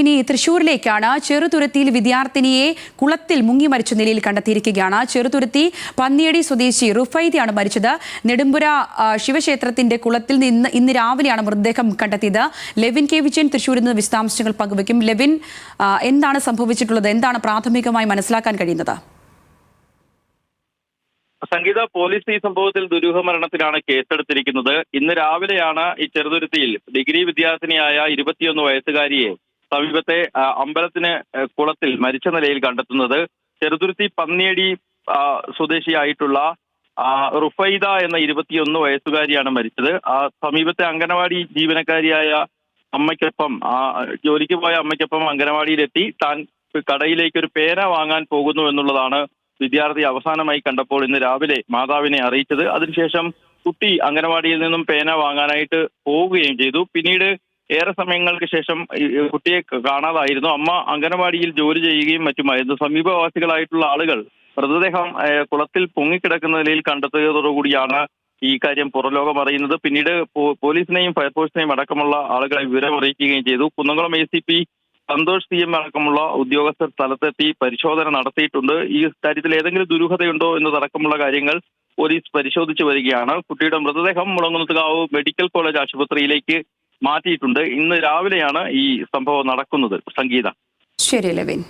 ഇനി തൃശൂരിലേക്കാണ് ചെറുതുരുത്തിയിൽ വിദ്യാർത്ഥിനിയെ കുളത്തിൽ മുങ്ങി മരിച്ച നിലയിൽ കണ്ടെത്തിയിരിക്കുകയാണ്. ചെറുതുരുത്തി പന്നിയടി സ്വദേശി റുഫൈദിയാണ് മരിച്ചത്. നെടുമ്പുര ശിവക്ഷേത്രത്തിന്റെ കുളത്തിൽ നിന്ന് ഇന്ന് രാവിലെയാണ് മൃതദേഹം കണ്ടെത്തിയത്. ലെവിൻ കെ വിജയൻ തൃശൂരിൽ നിന്ന് വിശദാംശങ്ങൾ പങ്കുവയ്ക്കും. ലെവിൻ എന്താണ് സംഭവിച്ചിട്ടുള്ളത്? എന്താണ് പ്രാഥമികമായി മനസ്സിലാക്കാൻ കഴിയുന്നത്? സംഗീത പോലീസ് ഈ സംഭവത്തിൽ ദുരൂഹ മരണത്തിലാണ് കേസെടുത്തിരിക്കുന്നത്. ഇന്ന് രാവിലെയാണ് ഈ ചെറുതുരുത്തിയിൽ ഡിഗ്രി വിദ്യാർത്ഥിനിയായ ഇരുപത്തിയൊന്ന് വയസ്സുകാരിയെ സമീപത്തെ അമ്പലത്തിന് കുളത്തിൽ മരിച്ച നിലയിൽ കണ്ടെത്തുന്നത് ചെറുതുരുത്തി പന്നിയടി സ്വദേശിയായിട്ടുള്ള റുഫൈദ എന്ന ഇരുപത്തിയൊന്ന് വയസ്സുകാരിയാണ് മരിച്ചത്. ആ സമീപത്തെ അംഗനവാടി ജീവനക്കാരിയായ അമ്മയ്ക്കൊപ്പം ആ ജോലിക്ക് പോയ അമ്മയ്ക്കൊപ്പം അംഗനവാടിയിലെത്തി. താൻ കടയിലേക്ക് ഒരു പേന വാങ്ങാൻ പോകുന്നു എന്നുള്ളതാണ് വിദ്യാർത്ഥി അവസാനമായി കണ്ടപ്പോൾ ഇന്ന് രാവിലെ മാതാവിനെ അറിയിച്ചത്. അതിനുശേഷം കുട്ടി അംഗനവാടിയിൽ നിന്നും പേന വാങ്ങാനായിട്ട് പോവുകയും ചെയ്തു. പിന്നീട് ഏറെ സമയങ്ങൾക്ക് ശേഷം കുട്ടിയെ കാണാതായിരുന്നു. അമ്മ അംഗനവാടിയിൽ ജോലി ചെയ്യുകയും മറ്റുമായിരുന്നു സമീപവാസികളായിട്ടുള്ള ആളുകൾ മൃതദേഹം കുളത്തിൽ പൊങ്ങിക്കിടക്കുന്ന നിലയിൽ കണ്ടെത്തിയതോടുകൂടിയാണ് ഈ കാര്യം പുറലോകം അറിയുന്നത്. പിന്നീട് പോലീസിനെയും ഫയർഫോഴ്സിനെയും അടക്കമുള്ള ആളുകളെ വിവരം അറിയിക്കുകയും ചെയ്തു. Kunnamkulam A C P Santhosh C M അടക്കമുള്ള ഉദ്യോഗസ്ഥർ സ്ഥലത്തെത്തി പരിശോധന നടത്തിയിട്ടുണ്ട്. ഈ കാര്യത്തിൽ ഏതെങ്കിലും ദുരൂഹതയുണ്ടോ എന്നതടക്കമുള്ള കാര്യങ്ങൾ പോലീസ് പരിശോധിച്ചു വരികയാണ്. കുട്ടിയുടെ മൃതദേഹം മുളങ്ങുന്നത്തുകാവ് മെഡിക്കൽ കോളേജ് ആശുപത്രിയിലേക്ക് മാറ്റിയിട്ടുണ്ട്. ഇന്ന് രാവിലെയാണ് ഈ സംഭവം നടക്കുന്നത്. സംഗീത. ശരി ലെവിൻ.